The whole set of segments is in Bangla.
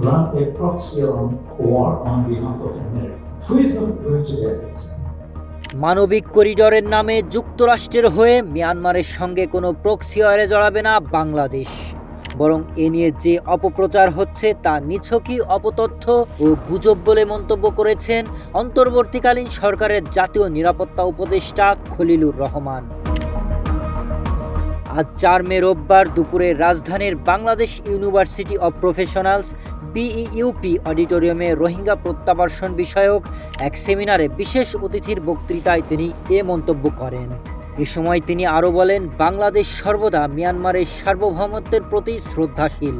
run a proxy war on behalf of America. Who is not going to get it? মানবিক করিডোরের নামে যুক্তরাষ্ট্রের হয়ে মিয়ানমারের সঙ্গে কোনো প্রক্সিয়ারে জড়াবে না বাংলাদেশ বরং এ নিয়ে যে অপপ্রচার হচ্ছে তা নিছকই অপতথ্য ও গুজব বলে মন্তব্য করেছেন অন্তর্বর্তীকালীন সরকারের জাতীয় নিরাপত্তা উপদেষ্টা খলিলুর রহমান আজ চার মে রোববার দুপুরে রাজধানীর Bangladesh university of professionals BUP অডিটোরিয়ামে রোহিঙ্গা প্রত্যাবাসন বিষয়ক এক সেমিনারে বিশেষ অতিথির বক্তৃতায় তিনি এ মন্তব্য করেন। এ সময় তিনি আরও বলেন, বাংলাদেশ সর্বদা মিয়ানমারের সার্বভৌমত্বের প্রতি শ্রদ্ধাশীল।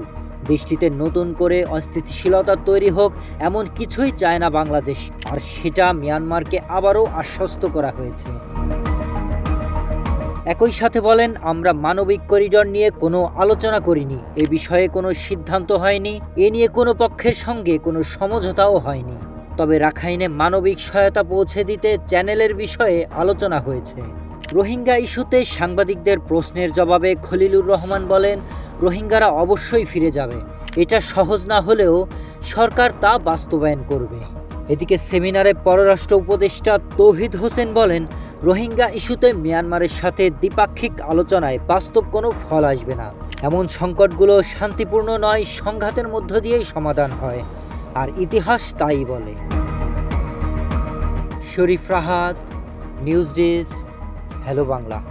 দেশটিতে নতুন করে অস্থিতিশীলতা তৈরি হোক, এমন কিছুই চায় না বাংলাদেশ। আর সেটা মিয়ানমারকে আবারও আশ্বস্ত করা হয়েছে। একই সাথে বলেন, আমরা মানবিক করিডর নিয়ে কোনো আলোচনা করিনি। এ বিষয়ে কোনো সিদ্ধান্ত হয়নি। এ নিয়ে কোনো পক্ষের সঙ্গে কোনো সমঝোতাও হয়নি। তবে রাখাইনে মানবিক সহায়তা পৌঁছে দিতে চ্যানেলের বিষয়ে আলোচনা হয়েছে। রোহিঙ্গা ইস্যুতে সাংবাদিকদের প্রশ্নের জবাবে খলিলুর রহমান বলেন, রোহিঙ্গারা অবশ্যই ফিরে যাবে। এটা সহজ না হলেও সরকার তা বাস্তবায়ন করবে। এদিকে সেমিনারে পররাষ্ট্র উপদেষ্টা তৌহিদ হোসেন বলেন রোহিঙ্গা ইস্যুতে মিয়ানমারের সাথে দ্বিপাক্ষিক আলোচনায় বাস্তব কোনো ফল আসবে না। এমন সংকটগুলো শান্তিপূর্ণ নয়, সংঘাতের মধ্য দিয়েই সমাধান হয়। আর ইতিহাস তাই বলে। Sharif Rahat, news desk, hello Bangla.